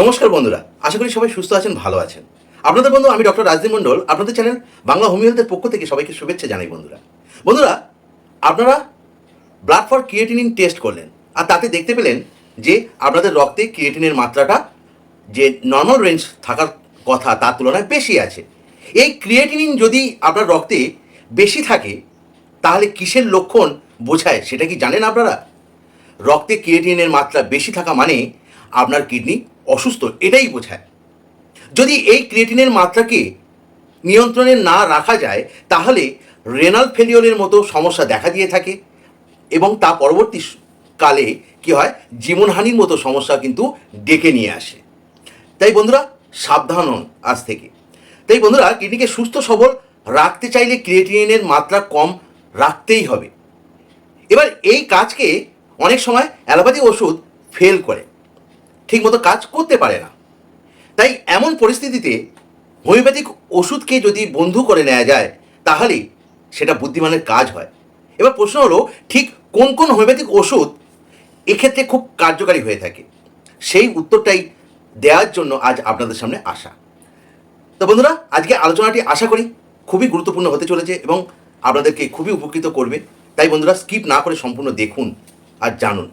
নমস্কার বন্ধুরা, আশা করি সবাই সুস্থ আছেন, ভালো আছেন। আপনাদের বন্ধু, আমি ডক্টর রাজদীপ মণ্ডল। আপনাদের চ্যানেল বাংলা হোমিওপ্যাথের পক্ষ থেকে সবাইকে শুভেচ্ছা জানাই বন্ধুরা। বন্ধুরা, আপনারা ব্লাড ফর ক্রিয়েটিনিন টেস্ট করলেন, আর তাতে দেখতে পেলেন যে আপনাদের রক্তে ক্রিয়েটিনের মাত্রাটা যে নর্মাল রেঞ্জ থাকার কথা, তার তুলনায় বেশি আছে। এই ক্রিয়েটিনিন যদি আপনার রক্তে বেশি থাকে, তাহলে কিসের লক্ষণ বোঝায়, সেটা কি জানেন আপনারা? রক্তে ক্রিয়েটিনের মাত্রা বেশি থাকা মানে আপনার কিডনি অসুস্থ, এটাই বোঝায়। যদি এই ক্রিয়েটিনের মাত্রাকে নিয়ন্ত্রণে না রাখা যায়, তাহলে রেনাল ফেলিওরের মতো সমস্যা দেখা দিয়ে থাকে এবং তা পরবর্তী কালে কি হয়, জীবনহানির মতো সমস্যা কিন্তু ডেকে নিয়ে আসে। তাই বন্ধুরা, সাবধান হন আজ থেকে। তাই বন্ধুরা, কিডনিকে সুস্থ সবল রাখতে চাইলে ক্রিয়েটিনের মাত্রা কম রাখতেই হবে। এবার এই কাজকে অনেক সময় অ্যালোপ্যাথি ওষুধ ফেল করে। ঠিকমতো কাজ করতে পারে না। তাই এমন পরিস্থিতিতে হোমিওপ্যাথিক ওষুধকে যদি বন্ধু করে নেওয়া যায় তাহলে সেটা বুদ্ধিমানের কাজ হয়। এবার প্রশ্ন হলো, ঠিক কোন কোন হোমিওপ্যাথিক ওষুধ এক্ষেত্রে খুব কার্যকারী হয়ে থাকে? সেই উত্তরটাই দেওয়ার জন্য আজ আপনাদের সামনে আসা। তো বন্ধুরা, আজকে আলোচনাটি আশা করি খুবই গুরুত্বপূর্ণ হতে চলেছে এবং আপনাদেরকে খুবই উপকৃত করবে। তাই বন্ধুরা, স্কিপ না করে সম্পূর্ণ দেখুন আর জানুন।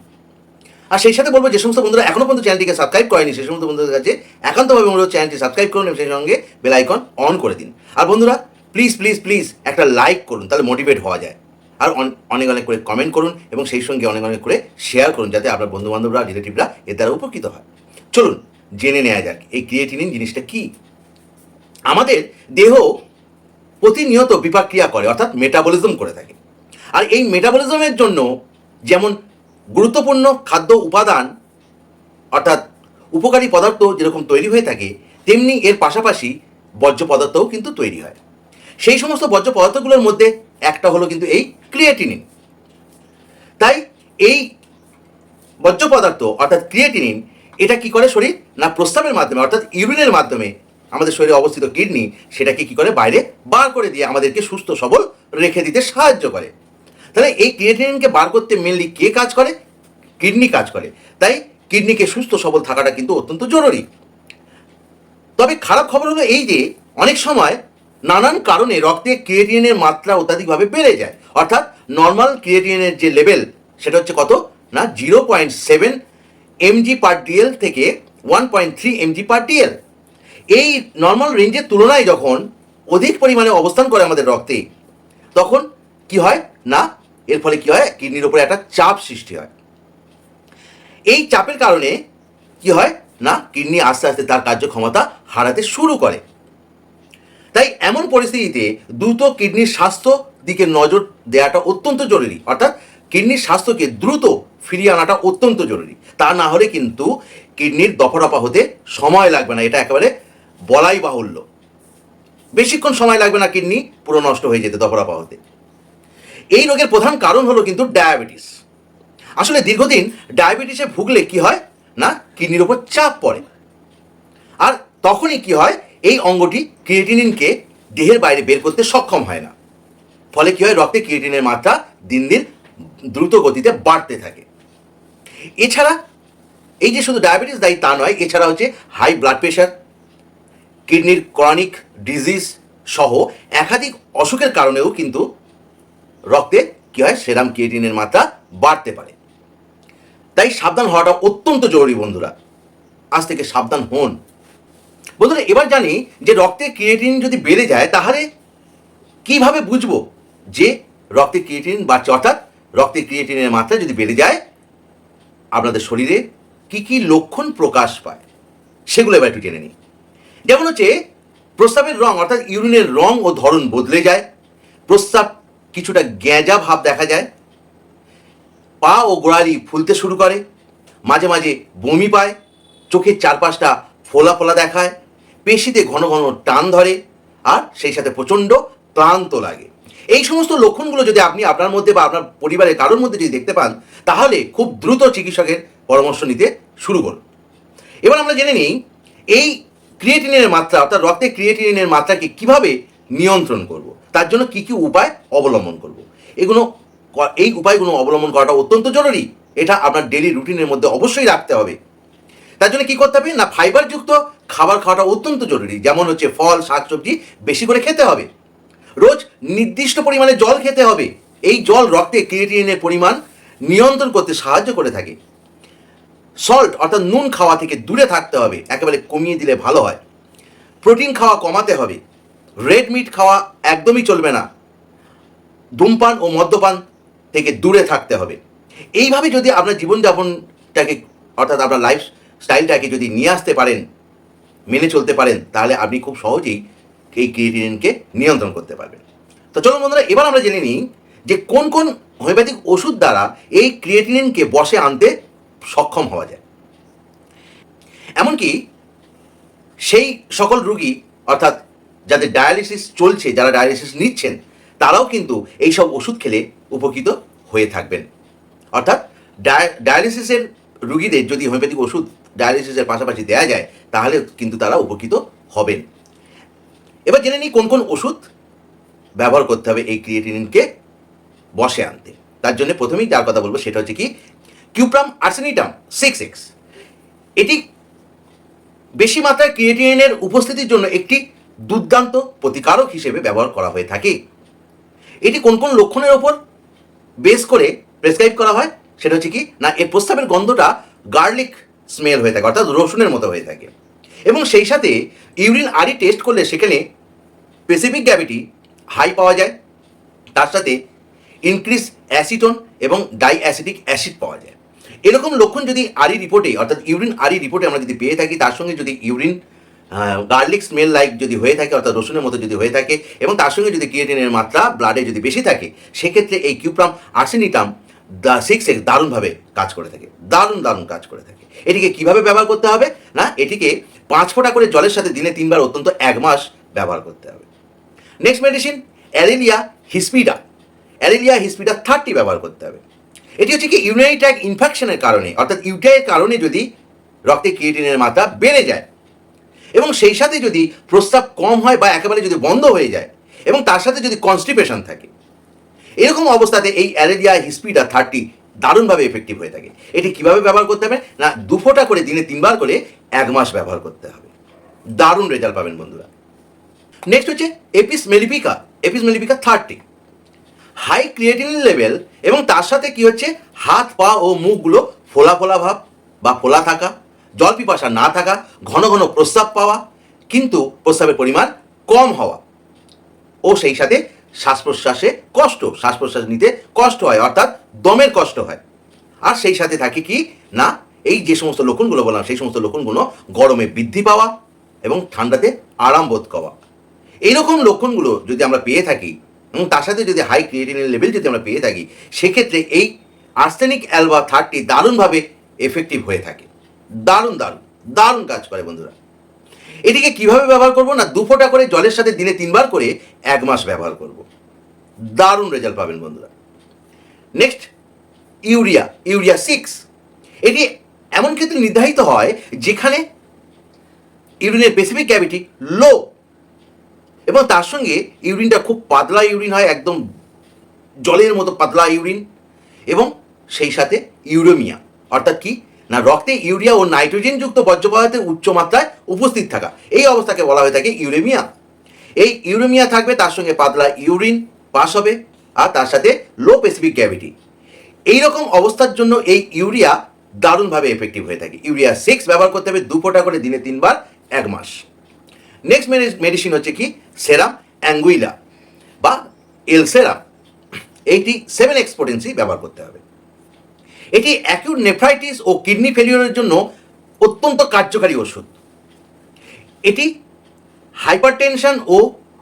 আর সেই সাথে বলব যে সমস্ত বন্ধুরা এখনও পর্যন্ত চ্যানেলটিকে সাবস্ক্রাইব করেনি, সেই সমস্ত বন্ধুদের কাছে একান্তভাবে অনুরোধ, চ্যানেলটি সাবস্ক্রাইব করুন এবং সেই সঙ্গে বেল আইকন অন করে দিন। আর বন্ধুরা প্লিজ প্লিজ প্লিজ একটা লাইক করুন, তাহলে মোটিভেট হওয়া যায়। আর অনেক অনেক করে কমেন্ট করুন এবং সেই সঙ্গে অনেক অনেক করে শেয়ার করুন, যাতে আপনার বন্ধু বান্ধবরা রিলেটিভরা এর দ্বারা উপকৃত হয়। চলুন, জেনে নেওয়া যাক এই ক্রিয়েটিনিন জিনিসটা কী? আমাদের দেহ প্রতিনিয়ত বিপাক্রিয়া করে, অর্থাৎ মেটাবলিজম করে থাকে। আর এই মেটাবলিজমের জন্য যেমন গুরুত্বপূর্ণ খাদ্য উপাদান, অর্থাৎ উপকারী পদার্থ যেরকম তৈরি হয়ে থাকে, তেমনি এর পাশাপাশি বর্জ্য পদার্থও কিন্তু তৈরি হয়। সেই সমস্ত বর্জ্য পদার্থগুলোর মধ্যে একটা হলো কিন্তু এই ক্রিয়েটিনিন। তাই এই বর্জ্য পদার্থ, অর্থাৎ ক্রিয়েটিনিন, এটা কি করে শরীর? না প্রস্তাবের মাধ্যমে, অর্থাৎ ইউরিনের মাধ্যমে আমাদের শরীরে অবস্থিত কিডনি, সেটাকে কি করে বাইরে বার করে দিয়ে আমাদেরকে সুস্থ সবল রেখে দিতে সাহায্য করে। তাহলে এই ক্রিয়েটিনিনকে বার করতে মেনলি কে কাজ করে? কিডনি কাজ করে। তাই কিডনিকে সুস্থ, সবল থাকাটা কিন্তু অত্যন্ত জরুরি। তবে খারাপ খবর হলো এই যে, অনেক সময় নানান কারণে রক্তে ক্রিয়েটিনের মাত্রা অত্যাধিকভাবে বেড়ে যায়। অর্থাৎ নর্মাল ক্রিয়েটিনের যে লেভেল সেটা হচ্ছে কত? না zero point seven mg per dl থেকে one point three mg per dl এই নর্মাল রেঞ্জের তুলনায় যখন অধিক পরিমাণে অবস্থান করে আমাদের রক্তে, তখন কি হয়? না এর ফলে কি হয়? কিডনির উপরে একটা চাপ সৃষ্টি হয়। এই চাপের কারণে কি হয়? না, কিডনি আস্তে আস্তে তার কার্যক্ষমতা হারাতে শুরু করে। তাই এমন পরিস্থিতিতে দ্রুত কিডনির স্বাস্থ্য দিকে নজর দেওয়াটা অত্যন্ত জরুরি। অর্থাৎ কিডনির স্বাস্থ্যকে দ্রুত ফিরিয়ে আনাটা অত্যন্ত জরুরি। তা না হলে কিন্তু কিডনির দফারফা হতে সময় লাগবে না। এটা একেবারে বলাই বাহুল্য। বেশিক্ষণ সময় লাগবে না কিডনি পুরো নষ্ট হয়ে যেতে দফারফা হতে। এই রোগের প্রধান কারণ হলো কিন্তু ডায়াবেটিস। আসলে দীর্ঘদিন ডায়াবেটিসে ভুগলে কি হয়? না, কিডনির উপর চাপ পড়ে। আর তখনই কি হয়? এই অঙ্গটি ক্রিয়েটিনিনকে দেহের বাইরে বের করতে সক্ষম হয় না। ফলে কি হয়? রক্তে ক্রিয়েটিনের মাত্রা দিন দিন দ্রুত গতিতে বাড়তে থাকে। এছাড়া এই যে শুধু ডায়াবেটিস দায়ী তা নয়, এছাড়া হচ্ছে হাই ব্লাড প্রেশার কিডনির ক্রনিক ডিজিজ সহ একাধিক অসুখের কারণেও কিন্তু রক্তে কি হয়? সেরাম ক্রিয়েটিনের মাত্রা বাড়তে পারে। তাই সাবধান হওয়াটা অত্যন্ত জরুরি বন্ধুরা। আজ থেকে সাবধান হন। বন্ধুরা, এবার জানি যে রক্তে ক্রিয়েটিন যদি বেড়ে যায়, তাহলে কীভাবে বুঝব যে রক্তে ক্রিয়েটিন বাড়ছে? অর্থাৎ রক্তে ক্রিয়েটিনের মাত্রা যদি বেড়ে যায়, আপনাদের শরীরে কি কি লক্ষণ প্রকাশ পায়, সেগুলো এবার একটু জেনে নিই। যেমন হচ্ছে, প্রস্রাবের রং, অর্থাৎ ইউরিনের রং ও ধরন বদলে যায়। প্রস্রাব কিছুটা গ্যাঁজা ভাব দেখা যায়। পা ও গোড়ালি ফুলতে শুরু করে, মাঝে মাঝে বমি পায়, চোখের চারপাশটা ফোলা ফোলা দেখায়, পেশিতে ঘন ঘন টান ধরে, আর সেই সাথে প্রচণ্ড ক্লান্ত লাগে। এই সমস্ত লক্ষণগুলো যদি আপনি আপনার মধ্যে বা আপনার পরিবারের কারোর মধ্যে যদি দেখতে পান, তাহলে খুব দ্রুত চিকিৎসকের পরামর্শ নিতে শুরু করুন। এবার আমরা জেনে নিই, এই ক্রিয়েটিনের মাত্রা, অর্থাৎ রক্তে ক্রিয়েটিনের মাত্রাকে কীভাবে নিয়ন্ত্রণ করব। তার জন্য কি কি উপায় অবলম্বন করব। এগুলো এই উপায়গুলো অবলম্বন করাটা অত্যন্ত জরুরি। এটা আপনার ডেলি রুটিনের মধ্যে অবশ্যই রাখতে হবে। তার জন্য কি করতে হবে? না ফাইবারযুক্ত খাবার খাওয়াটা অত্যন্ত জরুরি। যেমন হচ্ছে ফল, শাকসবজি বেশি করে খেতে হবে। রোজ নির্দিষ্ট পরিমাণে জল খেতে হবে। এই জল রক্তে ক্রিয়েটিনের পরিমাণ নিয়ন্ত্রণ করতে সাহায্য করে থাকে। সল্ট অর্থাৎ নুন খাওয়া থেকে দূরে থাকতে হবে। একেবারে কমিয়ে দিলে ভালো হয়। প্রোটিন খাওয়া কমাতে হবে। রেড মিট খাওয়া একদমই চলবে না। ধূমপান ও মদ্যপান থেকে দূরে থাকতে হবে। এইভাবে যদি আপনার জীবনযাপনটাকে, অর্থাৎ আপনার লাইফ স্টাইলটাকে যদি নিয়ে আসতে পারেন, মেনে চলতে পারেন, তাহলে আপনি খুব সহজেই এই ক্রিয়েটিনিনকে নিয়ন্ত্রণ করতে পারবেন। তো চলুন বন্ধুরা, এবার আমরা জেনে নিই যে কোন কোন হোমিওপ্যাথিক ওষুধ দ্বারা এই ক্রিয়েটিনিনকে বসে আনতে সক্ষম হওয়া যায়। এমনকি সেই সকল রুগী, অর্থাৎ যাদের ডায়ালিসিস চলছে, যারা ডায়ালিসিস নিচ্ছেন, তারাও কিন্তু এই সব ওষুধ খেলে উপকৃত হয়ে থাকবেন। অর্থাৎ ডায়ালিসিসের রুগীদের যদি হোমিওপ্যাথিক ওষুধ ডায়ালিসিসের পাশাপাশি দেওয়া যায়, তাহলে কিন্তু তারা উপকৃত হবেন। এবার জেনে নিই কোন কোন ওষুধ ব্যবহার করতে হবে এই ক্রিয়েটিনিনকে বসে আনতে। তার জন্য প্রথমেই যার কথা বলব সেটা হচ্ছে কি কিউপ্রাম আর্সেনিটাম সিক্স এক্স এটি বেশি মাত্রায় ক্রিয়েটিনিনের উপস্থিতির জন্য একটি দুর্দান্ত প্রতিকারক হিসেবে ব্যবহার করা হয়ে থাকে। এটি কোন কোন লক্ষণের ওপর বেস করে প্রেসক্রাইব করা হয় সেটা হচ্ছে কি, না, এর প্রস্তাবের গন্ধটা গার্লিক স্মেল হয়ে থাকে, অর্থাৎ রসুনের মতো হয়ে থাকে। এবং সেই সাথে ইউরিন আরি টেস্ট করলে সেখানে স্পেসিফিক গ্র্যাভিটি হাই পাওয়া যায়। তার সাথে ইনক্রিজ অ্যাসিটোন এবং ডাই অ্যাসিডিক অ্যাসিড পাওয়া যায়। এরকম লক্ষণ যদি আরি রিপোর্টে অর্থাৎ ইউরিন আরি রিপোর্টে আমরা যদি পেয়ে থাকি, তার সঙ্গে যদি ইউরিন গার্লিক স্মেল লাইক যদি হয়ে থাকে, অর্থাৎ রসুনের মতো যদি হয়ে থাকে, এবং তার সঙ্গে যদি ক্রিয়েটিনের মাত্রা ব্লাডে যদি বেশি থাকে, সেক্ষেত্রে এই কিউপ্রাম আর্সেনিটাম দা সিক্স এক্স দারুণভাবে কাজ করে থাকে, দারুণ দারুণ কাজ করে থাকে। এটিকে কীভাবে ব্যবহার করতে হবে? না, এটিকে পাঁচ ফোঁটা করে জলের সাথে দিনে তিনবার অত্যন্ত এক মাস ব্যবহার করতে হবে। Next medicine aralia hispida aralia hispida thirty ব্যবহার করতে হবে। এটি হচ্ছে কি ট্র্যাক ইনফেকশনের কারণে, অর্থাৎ ইউটিআইয়ের কারণে যদি রক্তে ক্রিয়েটিনের মাত্রা বেড়ে যায় এবং সেই সাথে যদি প্রস্রাব কম হয় বা একেবারে যদি বন্ধ হয়ে যায় এবং তার সাথে যদি কনস্টিপেশন থাকে, এরকম অবস্থাতে এই অ্যারেলিয়া হিসপিডা, থার্টি দারুণভাবে এফেক্টিভ হয়ে থাকে। এটি কীভাবে ব্যবহার করতে হবে? না, দু ফোঁটা করে দিনে তিনবার করে এক মাস ব্যবহার করতে হবে। দারুণ রেজাল্ট পাবেন বন্ধুরা। নেক্সট হচ্ছে apis mellifica apis mellifica thirty high creatinine level এবং তার সাথে কি হচ্ছে? হাত, পা ও মুখগুলো ফোলা ফোলা ভাব বা ফোলা থাকা। জল পিপাসা না থাকা, ঘন ঘন প্রস্রাব পাওয়া, কিন্তু প্রস্রাবের পরিমাণ কম হওয়া। ও সেই সাথে শ্বাস প্রশ্বাসে কষ্ট শ্বাস প্রশ্বাস নিতে কষ্ট হয়, অর্থাৎ দমের কষ্ট হয়। আর সেই সাথে থাকে কি? না, এই যে সমস্ত লক্ষণগুলো বললাম, সেই সমস্ত লক্ষণগুলো গরমে বৃদ্ধি পাওয়া এবং ঠান্ডাতে আরাম বোধ পাওয়া এইরকম লক্ষণগুলো যদি আমরা পেয়ে থাকি, এবং তার সাথে যদি হাই ক্রিয়েটিনের লেভেল যদি আমরা পেয়ে থাকি, সেক্ষেত্রে এই আর্সেনিক অ্যালবা থার্টি দারুণভাবে এফেক্টিভ হয়ে থাকে। দারুণ দারুণ দারুণ কাজ করে বন্ধুরা। এটিকে কীভাবে ব্যবহার করব না দু ফোঁটা করে জলের সাথে দিনে তিনবার করে এক মাস ব্যবহার করব। দারুণ রেজাল্ট পাবেন বন্ধুরা। নেক্সট ইউরিয়া ইউরিয়া সিক্স এটি এমন ক্ষেত্রে নির্ধারিত হয় যেখানে ইউরিনের স্পেসিফিক ক্যাভিটি লো এবং তার সঙ্গে ইউরিনটা খুব পাতলা ইউরিন হয়, একদম জলের মতো পাতলা ইউরিন এবং সেই সাথে ইউরোমিয়া। অর্থাৎ কি? না, রক্তে ইউরিয়া ও নাইট্রোজেনযুক্ত বর্জ্য পদার্থের উচ্চ মাত্রায় উপস্থিত থাকা। এই অবস্থাকে বলা হয়ে থাকে ইউরেমিয়া। এই ইউরেমিয়া থাকবে, তার সঙ্গে পাতলা ইউরিন পাস হবে, আর তার সাথে লো স্পেসিফিক গ্র্যাভিটি এইরকম অবস্থার জন্য এই ইউরিয়া দারুণভাবে এফেক্টিভ হয়ে থাকে। ইউরিয়া সিক্স ব্যবহার করতে হবে, দু ফোঁটা করে দিনে তিনবার, এক মাস। নেক্সট মেডিসিন হচ্ছে কি? সেরাম, অ্যাঙ্গুইলা বা এল সেরাম এইটি সেভেন এক্সপোটেন্সি ব্যবহার করতে হবে। এটি অ্যাকিউট নেফ্রাইটিস ও কিডনি ফেলিওরের জন্য অত্যন্ত কার্যকারী ওষুধ। এটি হাইপারটেনশন ও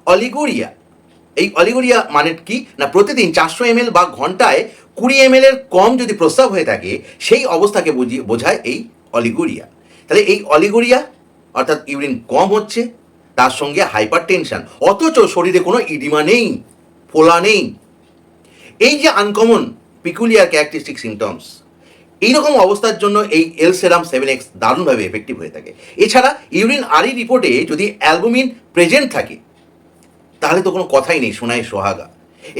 অলিগুরিয়া। এই অলিগুরিয়া মানে কি? না, প্রতিদিন চারশো এমএল বা ঘন্টায় কুড়ি এমএল এর কম যদি প্রস্রাব হয়ে থাকে, সেই অবস্থাকে বুঝি বোঝায় এই অলিগুরিয়া। তাহলে এই অলিগুরিয়া, অর্থাৎ ইউরিন কম হচ্ছে, তার সঙ্গে হাইপার টেনশন অথচ শরীরে কোনো ইডিমা নেই, ফোলা নেই। এই যে আনকমন পিকুলিয়ার ক্যারেক্টারিস্টিক সিমটমস এইরকম অবস্থার জন্য এই এল সেরাম সেভেন এক্স দারুণভাবে এফেক্টিভ হয়ে থাকে। এছাড়া ইউরিন আরি রিপোর্টে যদি অ্যালবুমিন প্রেজেন্ট থাকে, তাহলে তো কোনো কথাই নেই সোনায় সোহাগা।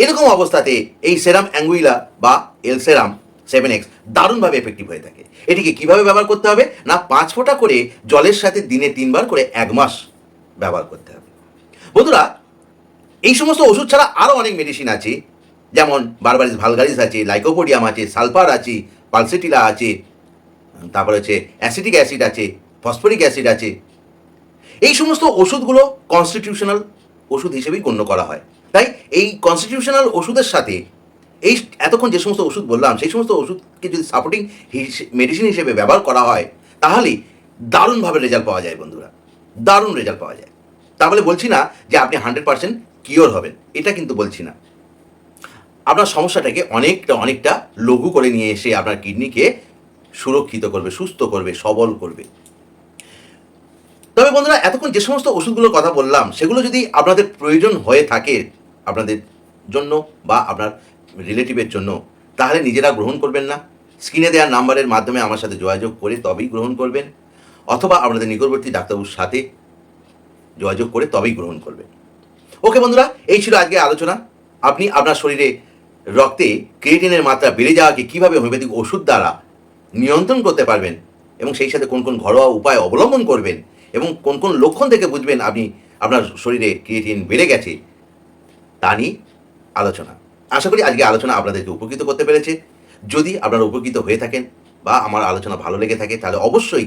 এরকম অবস্থাতে এই সেরাম অ্যাঙ্গুইলা বা এল সেরাম সেভেন এক্স দারুণভাবে এফেক্টিভ হয়ে থাকে। এটিকে কীভাবে ব্যবহার করতে হবে? না, পাঁচ ফোঁটা করে জলের সাথে দিনে তিনবার করে এক মাস ব্যবহার করতে হবে। বন্ধুরা, এই সমস্ত ওষুধ ছাড়া আরও অনেক মেডিসিন আছে। যেমন বারবারিস ভালগারিস আছে, লাইকোপোডিয়াম আছে, সালফার আছে, পালসেটিলা আছে, তারপরে হচ্ছে অ্যাসিটিক অ্যাসিড আছে, ফসফরিক অ্যাসিড আছে। এই সমস্ত ওষুধগুলো কনস্টিটিউশনাল ওষুধ হিসেবেই গণ্য করা হয়। তাই এই কনস্টিটিউশনাল ওষুধের সাথে এই এতক্ষণ যে সমস্ত ওষুধ বললাম, সেই সমস্ত ওষুধকে যদি সাপোর্টিং মেডিসিন হিসেবে ব্যবহার করা হয় তাহলে দারুণভাবে রেজাল্ট পাওয়া যায় বন্ধুরা। দারুণ রেজাল্ট পাওয়া যায়। তাহলে বলছি না যে আপনি হান্ড্রেড পার্সেন্ট কিওর হবেন। এটা কিন্তু বলছি না। আপনার সমস্যাটাকে অনেকটা অনেকটা লঘু করে নিয়ে এসে আপনার কিডনিকে সুরক্ষিত করবে, সুস্থ করবে, সবল করবে। তবে বন্ধুরা, এতক্ষণ যে সমস্ত ওষুধগুলোর কথা বললাম, সেগুলো যদি আপনাদের প্রয়োজন হয়ে থাকে আপনাদের জন্য বা আপনার রিলেটিভের জন্য, তাহলে নিজেরা গ্রহণ করবেন না। স্ক্রিনে দেওয়া নাম্বারের মাধ্যমে আমার সাথে যোগাযোগ করে তবেই গ্রহণ করবেন। অথবা আপনাদের নিকটবর্তী ডাক্তারবাবুর সাথে যোগাযোগ করে তবেই গ্রহণ করবেন। ওকে বন্ধুরা, এই ছিল আজকে আলোচনা। আপনি আপনার শরীরে রক্তে ক্রিয়েটিনের মাত্রা বেড়ে যাওয়াকে কীভাবে হোমিওপ্যাথিক ওষুধ দ্বারা নিয়ন্ত্রণ করতে পারবেন এবং সেই সাথে কোন কোন ঘরোয়া উপায় অবলম্বন করবেন এবং কোন কোন লক্ষণ থেকে বুঝবেন আপনি আপনার শরীরে ক্রিয়েটিন বেড়ে গেছে, তা নিয়ে আলোচনা। আশা করি আজকে আলোচনা আপনাদেরকে উপকৃত করতে পেরেছে। যদি আপনারা উপকৃত হয়ে থাকেন বা আমার আলোচনা ভালো লেগে থাকে, তাহলে অবশ্যই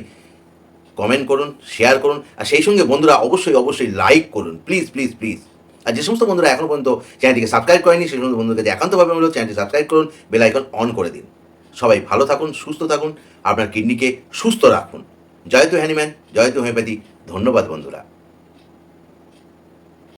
কমেন্ট করুন শেয়ার করুন, আর সেই সঙ্গে বন্ধুরা অবশ্যই অবশ্যই লাইক করুন। প্লিজ প্লিজ প্লিজ আর যে সমস্ত বন্ধুরা এখনও পর্যন্ত চ্যানেলটিকে সাবস্ক্রাইব করেনি, সেই সমস্ত বন্ধুদের কাছে একান্তভাবে অনুরোধ চ্যানেলটি সাবস্ক্রাইব করুন বেল আইকন অন করে দিন। সবাই ভালো থাকুন, সুস্থ থাকুন, আপনার কিডনিকে সুস্থ রাখুন। জয় তো হ্যানিম্যান, জয় তো হোমিওপ্যাথি। ধন্যবাদ বন্ধুরা।